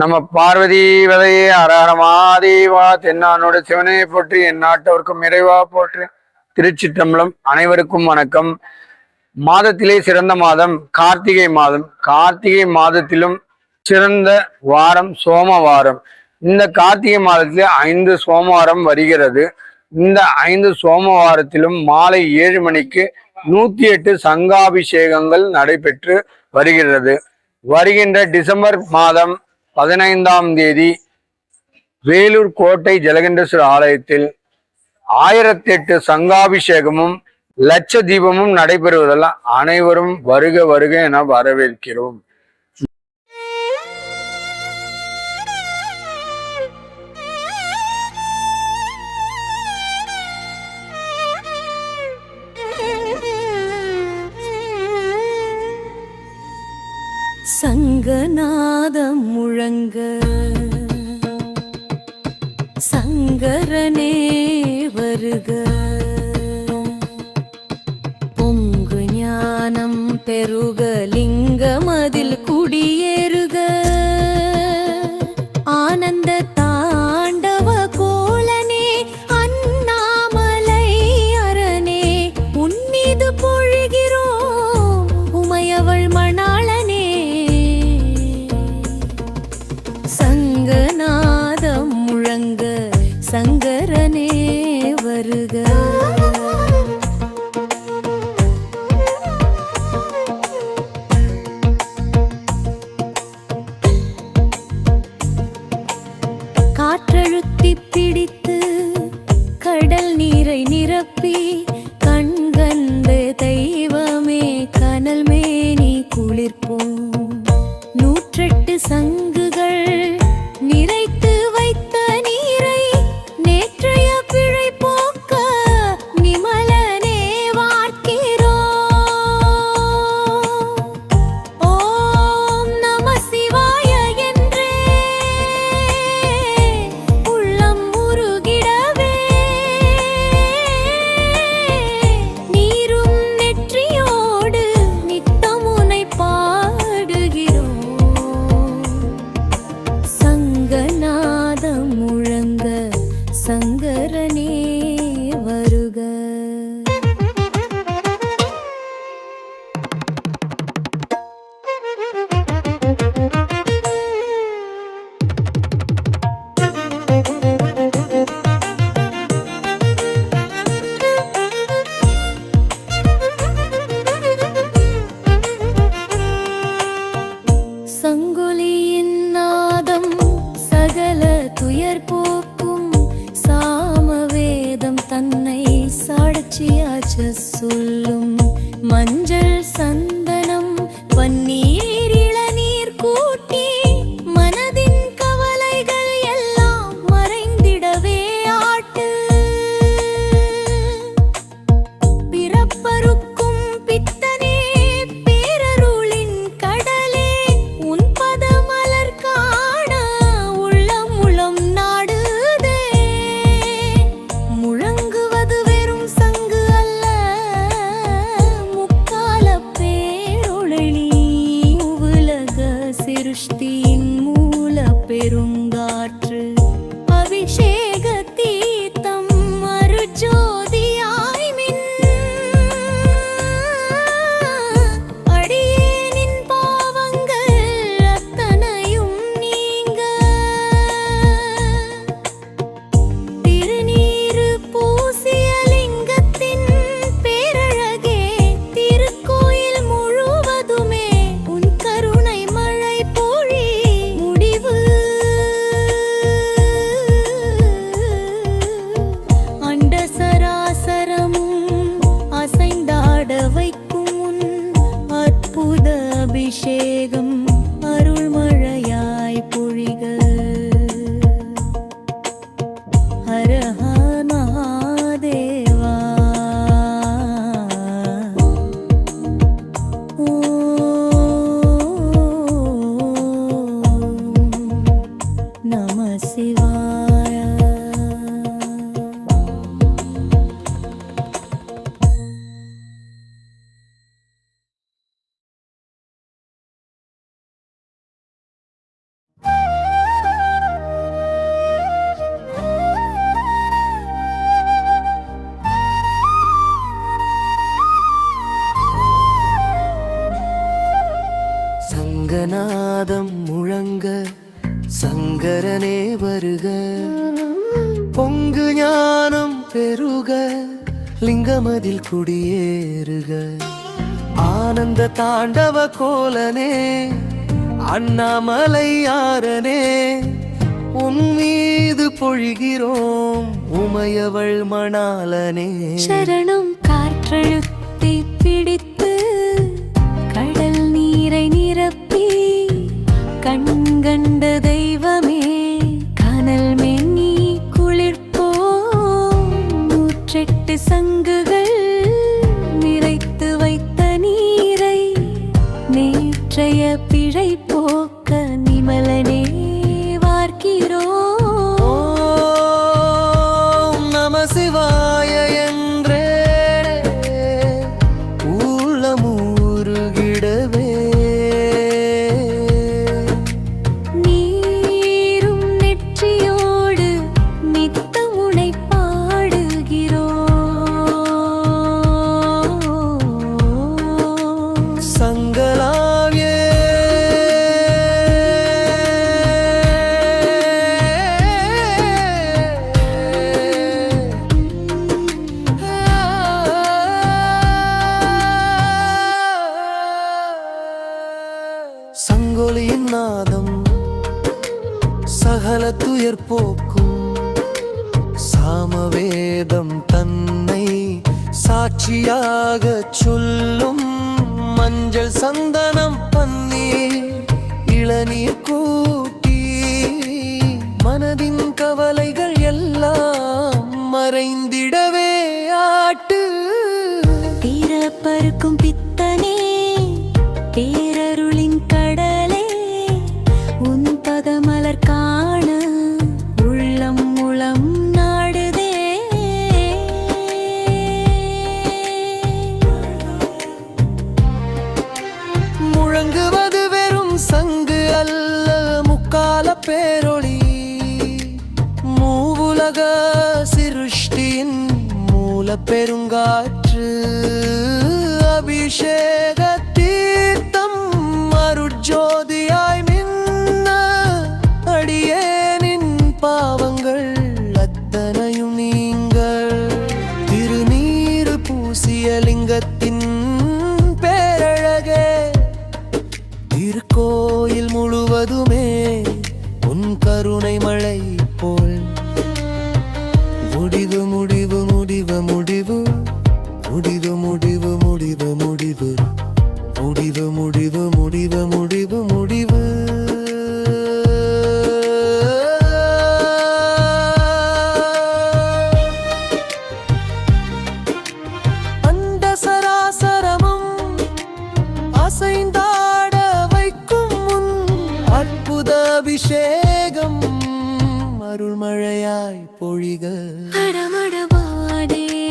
நம்ம பார்வதி விதையே அரஹரமாதேவா தென்னானோட சிவனை போற்றி என் நாட்டவர்க்கும் இறைவா போற்றி. திருச்சிற்றம்பலம் அனைவருக்கும் வணக்கம். மாதத்திலே சிறந்த மாதம் கார்த்திகை மாதம். கார்த்திகை மாதத்திலும் சிறந்த வாரம் சோம வாரம். இந்த கார்த்திகை மாதத்தில் ஐந்து சோமவாரம் வருகிறது. இந்த ஐந்து சோமவாரத்திலும் மாலை ஏழு மணிக்கு நூத்தி எட்டு சங்காபிஷேகங்கள் நடைபெற்று வருகிறது. வருகின்ற டிசம்பர் மாதம் பதினைந்தாம் தேதி வேலூர் கோட்டை ஜலகண்டேஸ்வரர் ஆலயத்தில் ஆயிரத்தி எட்டு சங்காபிஷேகமும் லட்ச தீபமும் நடைபெறுவதால் அனைவரும் வருக வருக என வரவேற்கிறோம். சங்கநாதம் முழங்க. சங்கரனே வருக. பொங்கு ஞானம் பெருக லிங்கமதில் குடியேறுக. ஆனந்த சங்கரனே வருக. காற்றழுத்தி பிடித்து கடல் நீரை நிரப்பி சாட்சியாச்ச சொல்லும் மஞ்சள் சந்தனம் അഭിഷേകം பெருக லிங்கமதில் குடியேறுக. ஆனந்த தாண்டவ கோலனே அண்ணாமலையாரனே உன் மீது பொழிகிறோம் உமையவள் மணாலனே சரணம் காற்றழுத்தி பிடித்து கடல் நீரை நிரப்பி கண்கண்ட be சகல துயர் போக்கும். சாமவேதம் தன்னை சாட்சியாக சொல்லும். மஞ்சள் சந்தனம் பன்னீர் இளநீர் கூட்டி மனதின் கவலைகள் எல்லாம் மறைந்திடவே ஆட்டு. தீர பருக்கும் பெருங்காற்று அபிஷேக் முடிவு முடிவு. அந்த சராசரமும் அசைந்தாட வைக்கும் முன் அற்புத அபிஷேகம். அருள்மழையாய் பொழிக. அடமடபாடே